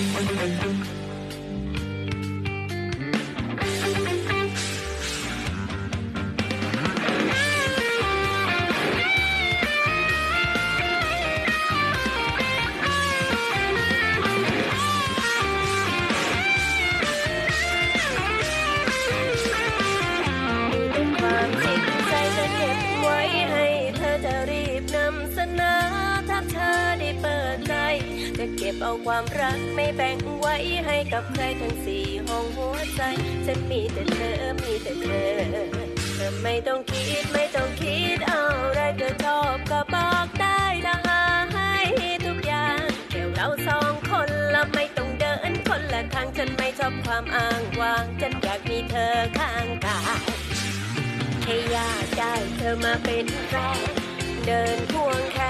เก็บไว้ให้เธอจะรีบนำเสนอถ้าเธอได้เปิด จะเก็บเอาความรักไม่แบ่งไว้ให้กับใครทั้งสี่ห้องหัวใจฉันมีแต่เธอมีแต่เธอเธอไม่ต้องคิดไม่ต้องคิดอะไรเธอชอบก็บอกได้ถ้าหาให้ทุกอย่างแค่เราสองคนละไม่ต้องเดินคนละทางฉันไม่ชอบความอ้างว้างฉันอยากมีเธอข้างกายแค่อยากได้เธอมาเป็นแฟนเดินควงแขน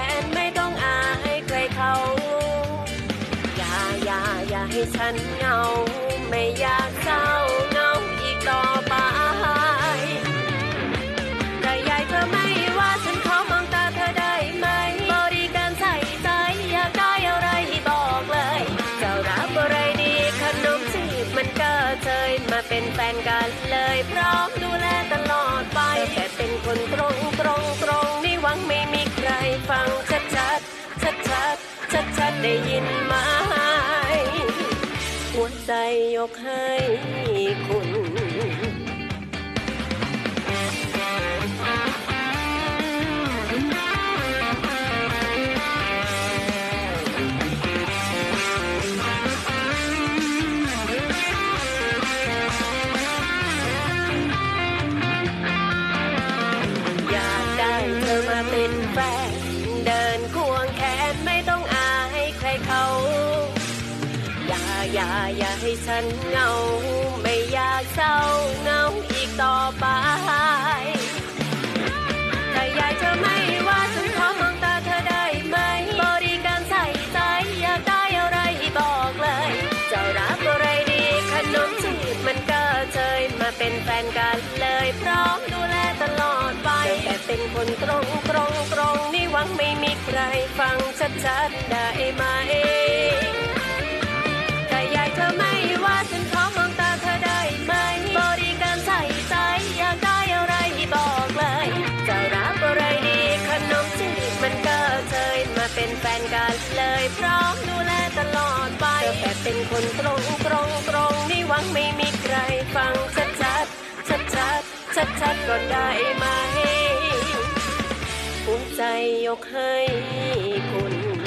ฉันเหงา ไม่อยากเศร้าเหงาอีกต่อไปแต่ยายเธอไม่ว่าฉันขอมองตาเธอได้ไหม บริการใส่ใจอยากได้อะไรบอกเลย เจ้ารับอะไรดีขนมจีบมันก็เชยมาเป็นแฟนกันเลยพร้อมดูแลตลอดไปแต่เป็นคนตรงตรงตรงนี่หวังไม่มีใครฟังชัดชัดชัดชัดชัดชัดได้ยินไหม กให้คุณอยากได้เธอมาเป็นแฟนเดินควงแขนไม่ต้อง ฉันเหงา ไม่อยากเศร้าเหงาอีกต่อไปถ้ายายเธอไม่ว่าฉันขอมองตาเธอได้ไหม บริการใส่ใจอยากได้อะไรบอกเลยเจ้ารับอะไรดีขนมจีบมันก็เชยมาเป็นแฟนกันเลยพร้อมดูแลตลอดไปแต่เป็นคนตรงตรงตรงนี่หวังไม่มีใครฟังชัดๆได้ไหม แฟนกันเลยพร้อมดูแลตลอดไปเธอแต่เป็นคนตรงตรงตรงนี่หวังไม่มีใครฟังชัดชัดชัดชัดชัดชัดก็ได้ไหมหัวใจยกให้คุณ